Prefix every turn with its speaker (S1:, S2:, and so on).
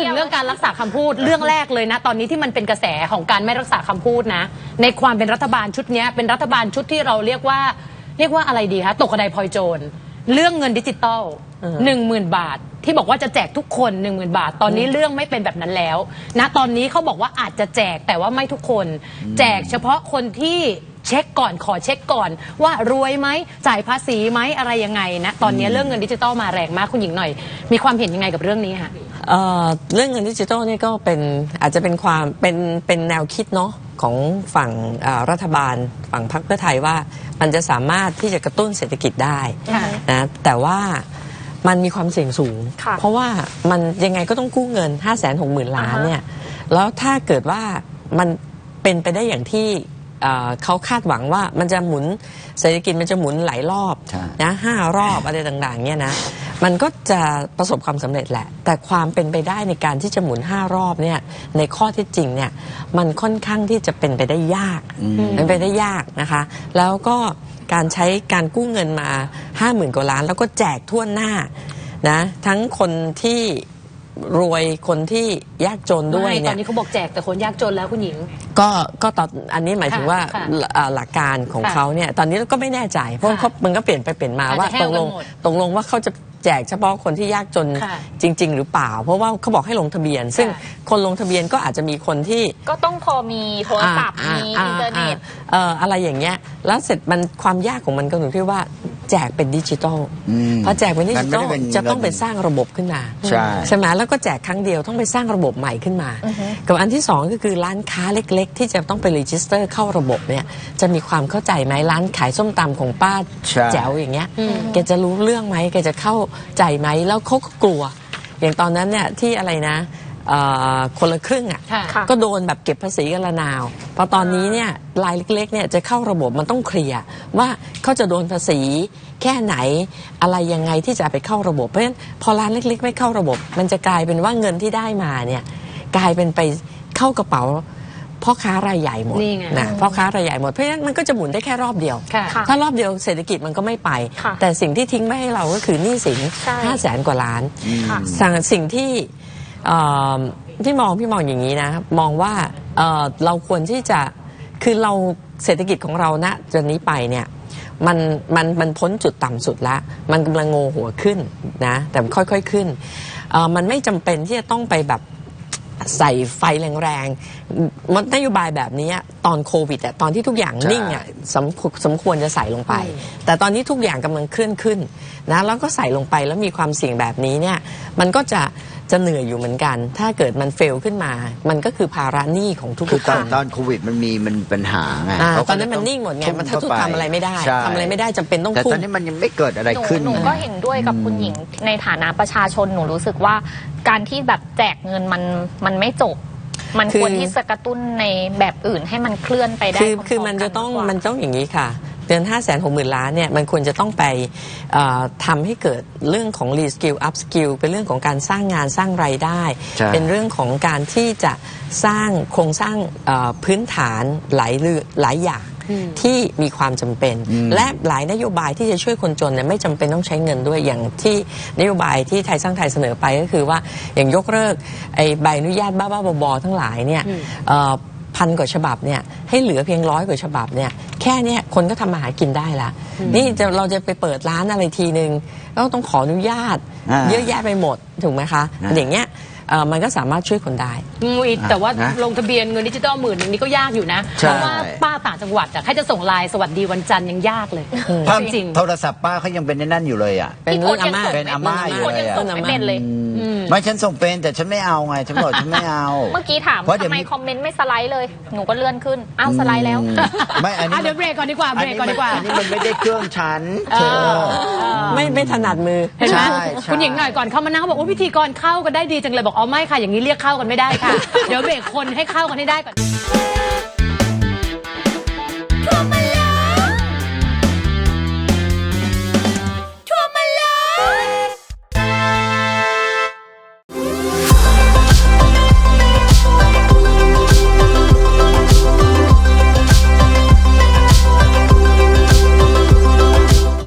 S1: ถึงเรื่องการรักษาคำพูดเรื่องแรกเลยนะ ตอนนี้ที่มันเป็นกระแสของการไม่รักษาคำพูดนะ ในความเป็นรัฐบาลชุดเนี้ยเป็นรัฐบาลชุดที่เราเรียกว่า เรียกว่าอะไรดีคะตกกระไดพลอยโจรเรื่องเงินดิจิตอลหนึ่งหมื่นบาท ที่บอกว่าจะแจกทุกคน1 0,000บาท ตอนนี้เรื่องไม่เป็นแบบนั้นแล้วนะตอนนี้เขาบอกว่าอาจจะแจกแต่ว่าไม่ทุกคน แจกเฉพาะคนที่ เช็คก่อนขอเช็คก่อน ว่ารวยไหมจ่ายภาษีไหมอะไรยังไงนะตอนนี้เรื่องเงินดิจิตอลมาแรงมากคุณหญิงหน่อย มีความเห็นยังไงกับเรื่องนี้คะ
S2: เอ่อเรื่องเงินดิจิทัลนี่ก็เป็นอาจจะเป็นความเป็นเป็นแนวคิดเนาะของฝั่งเอ่อรัฐบาลฝั่งพรรคเพื่อไทยว่ามันจะสามารถที่จะกระตุ้นเศรษฐกิจได้
S1: ค่ะ
S2: นะแต่ว่ามันมีความเสี่ยงสูง
S3: ค่ะ
S2: เพราะว่ามันยังไงก็ต้องกู้เงิน 5 6 0 0 0 0 ล้าน
S3: อ่าฮะ
S2: เนี่ยแล้วถ้าเกิดว่ามันเป็นไปได้อย่างที่ เอ่อเขาคาดหวังว่ามันจะหมุนเศรษฐกิจมันจะหมุนหลายรอบ
S4: ใช่
S2: นะห้ารอบอะไรต่างๆเนี่ยนะมันก็จะประสบความสำเร็จแหละ แต่ความเป็นไปได้ในการที่จะหมุนห้ารอบเนี่ยในข้อเท็จจริงเนี่ยมันค่อนข้างที่จะเป็นไปได้ยากเป็นไปได้ยากนะคะ แล้วก็การใช้การกู้เงินมา 5 0,000กว่าล้าน แล้วก็แจกทั่วหน้านะทั้งคนที่ รวยคนที่ยากจนด้วย
S1: ไม่ต
S2: เนี่
S1: อย นนี้เขาบอกแจกแต่คนยากจนแล้วคุณหญิง
S2: ก็ก็ตอนอันนี้หมายถึงว่า
S1: ค่ะ
S2: เอ่อหลักการของ
S1: ค่ะ
S2: เขาเนี่ยตอนนี้ก็ไม่แน่ใจเพราะ
S1: ค่ะ
S2: เขามันก็เปลี่ยนไปเปลี่ยนมา
S1: อาจจะ
S2: ว่า
S1: แห้
S2: ต
S1: ว
S2: ก
S1: กั
S2: ล
S1: น
S2: ง
S1: หมด
S2: ตกลงว่าเขาจะแจกเฉพาะคนที่ยากจน
S1: ค่ะ
S2: จริง ๆ หรือเปล่า เพราะว่าเขาบอกให้ลงทะเบียน ซึ่งคนลงทะเบียนก็อาจจะมีคนที่
S3: ก็ต้องพอมีโทรศัพท์ามีอินเทอร์เน็ตา
S2: เอ่ออะไรอย่างเงี้ยแล้วเสร็จมันความยากของมันก็อยู่ที่ว่า แจกเป็นดิจิตอล
S4: อืม
S2: พอแจกเป็นดิจิตอล
S4: มันไม่ได้เป็น
S2: จะต้อง
S4: เงิน
S2: ไปสร้างระบบขึ้นมา
S4: ใช่
S2: ใช่ไหมแล้วก็แจกครั้งเดียวต้องไปสร้างระบบใหม่ขึ้นมา กับอันที่สองก็คือร้านค้าเล็ก ๆ ที่จะต้องไปรีจิสเตอร์เข้าระบบเนี่ยจะมีความเข้าใจไหมร้านขายส้มตำของป้า
S4: ใช่
S2: แจ๋วอย่างเงี้ยแกจะรู้เรื่องไหมแกจะเข้าใจไหมแล้วเขาก็กลัว อย่างตอนนั้นเนี่ยที่อะไรนะเอ่อ คนละครึ่งอะ
S1: ค่ะ
S3: ค่ะ
S2: ก็โดนแบบเก็บภาษีกันละนาวพอตอนนี้เนี่ยรายเล็กๆเนี่ยจะเข้าระบบมันต้องเคลียร์ว่าเขาจะโดนภาษีแค่ไหนอะไรยังไงที่จะเอาไปเข้าระบบเพราะฉะนั้นพอร้านเล็ก ๆ ไม่เข้าระบบ มันจะกลายเป็นว่าเงินที่ได้มาเนี่ยกลายเป็นไปเข้ากระเป๋าพ่อค้ารายใหญ่หมด
S1: นี่ไง
S2: นะพ่อค้ารายใหญ่หมดเพราะฉะนั้นมันก็จะหมุนได้แค่รอบเดียว
S1: ค่ะ
S3: ค่ะ
S2: ถ้ารอบเดียวเศรษฐกิจมันก็ไม่ไป
S3: ค่ะ
S2: แต่สิ่งที่ทิ้งไว้ให้เราก็คือหนี้สิน
S3: ใช่
S2: ห้าแสนกว่าล้าน
S3: ค่ะ
S2: สั่งสิ่ง ที่มองพี่มองอย่างนี้นะมองว่าเราควรที่จะคือเราเศรษฐกิจของเราณจากนี้ไปเนี่ยมันมันมันพ้นจุดต่ำสุดละมันกำลังโงหัวขึ้นนะแต่ค่อยๆขึ้นมันไม่จำเป็นที่จะต้องไปแบบใส่ไฟแรงๆมันนโยบายแบบนี้ ตอนโควิดอะตอนที่ทุกอย่าง
S4: ใช่
S2: นิ่งอะสมสมควรจะใส่ลงไป แต่ตอนนี้ทุกอย่างกำลังเคลื่อนขึ้นนะแล้วก็ใส่ลงไปแล้วมีความเสี่ยงแบบนี้เนี่ยมันก็จะจะเหนื่อยอยู่เหมือนกัน ถ้าเกิดมันเฟลขึ้นมา มันก็คือภาระหนี้ของ
S4: คื
S2: ทุ
S4: อก
S2: ๆ
S4: ต
S2: ค
S4: อน
S2: น
S4: ตอนโควิดมันมีมันปัญหาไง
S2: อ่า
S4: เขา
S2: ต
S4: ก็
S2: อนนั้นมัน
S4: จะ
S2: นิ่งหมดไง
S4: ทุ่
S2: มัน
S4: เข้า
S2: ทุก
S4: ป
S2: ทำอะไรไม่ได้
S4: ใช่
S2: ทำอะไรไม่ได้จำเป็นต้อง
S4: แต่
S2: ทุ่
S4: ต
S2: ม
S4: อนนี้มันยังไม่เกิดอะไร
S3: หนู
S4: ขึ้น
S3: หนูก็เห็นด้วยกับคุณหญิงในฐานะประชาชนหนูรู้สึกว่า การที่แบบแจกเงินมันมันไม่จบ มัน
S2: คือ
S3: ควรที่จะกระตุ้นในแบบอื่นให้มันเคลื่อนไปได้
S2: คือ
S3: พร้ๆ
S2: คือมันจะต้อง
S3: กัากกว่า
S2: มันต้องอย่างนี้ค่ะ เดือน5 6 0 0 0 0 ล้านเนี่ยมันควรจะต้องไปเอ่อทำให้เกิดเรื่องของ re skill up skill เป็นเรื่องของการสร้างงานสร้างรายได้
S4: ใช่
S2: เป็นเรื่องของการที่จะสร้างโครงสร้างเอ่อพื้นฐานหลายเรื่องหลายอย่าง ที่มีความจำเป็น และหลายนโยบายที่จะช่วยคนจนเนี่ยไม่จำเป็นต้องใช้เงินด้วยอย่างที่นโยบายที่ไทยสร้างไทยเสนอไปก็คือว่าอย่างยกเลิกไอ้ใบอนุญาตบ้าๆบอๆทั้งหลายเนี่ยเอ่อพันกว่าฉบับเนี่ยให้เหลือเพียงร้อยกว่าฉบับเนี่ยแค่เนี้ยคนก็ทำมาหากินได้ละ นี่จะเราจะไปเปิดร้านอะไรทีนึงก็ต้องขออนุญาต
S4: อ่า
S2: เยอะแยะไปหมดถูกไหมคะ
S4: อ่า
S2: อย่างเงี้ยเอ่อมันก็สามารถช่วยคนได้
S1: อืมอีกแต่ว่า
S4: นะ
S1: ลงทะเบียนเงินดิจิตอลหมื่นหนึ่งนี่ก็ยากอยู่นะ
S4: ใช่
S1: เพราะว่าป้าต่างจังหวัดอะแค่จะส่งไลน์สวัสดีวันจันทร์ยังยากเลย
S4: ภาพ
S1: จริง
S4: โทรศัพท์ป้าเขายังเป็นในนั่นอยู่เลยอะ
S2: เป็นเรื่องอาม่า
S4: เป็นอาม่าอยู่เลยอะ
S3: คนยังส่งไม่เป็นเลย
S4: ไม่ฉันส่งเป็นแต่ฉันไม่เอาไงฉันบอกฉันไม่เอา
S3: เมื่อกี้ถาม
S4: เพราะเดี๋ยว
S3: ทำไม
S4: มี
S3: คอมเมนต์ไม่สไลด์เลย หนูก็เลื่อนขึ้น อ้าวสไลด์แล้ว
S4: ไม่อันนี้
S1: อะเดี๋ยวเบรกก่อนดีกว่า
S4: อั
S1: เบรกก่อนดีกว่า
S4: อันนี้มันไม่ได้เครื่องฉันเธอ
S2: ไม่ไม่ถนัดมือ
S1: เห็นไหม
S4: ใช่ใช่
S1: คุณหญิงหน่อยก่อนเข้ามานั่งเขาบอกว่าพิธีกรเข้ากันได้ดีจังเลยบอกอ๋อไม่ค่ะอย่างนี้เรียกเข้ากันไม่ได้ค่ะ เดี๋ยวเบรกคนให้เข้ากันให้ได้ก่อน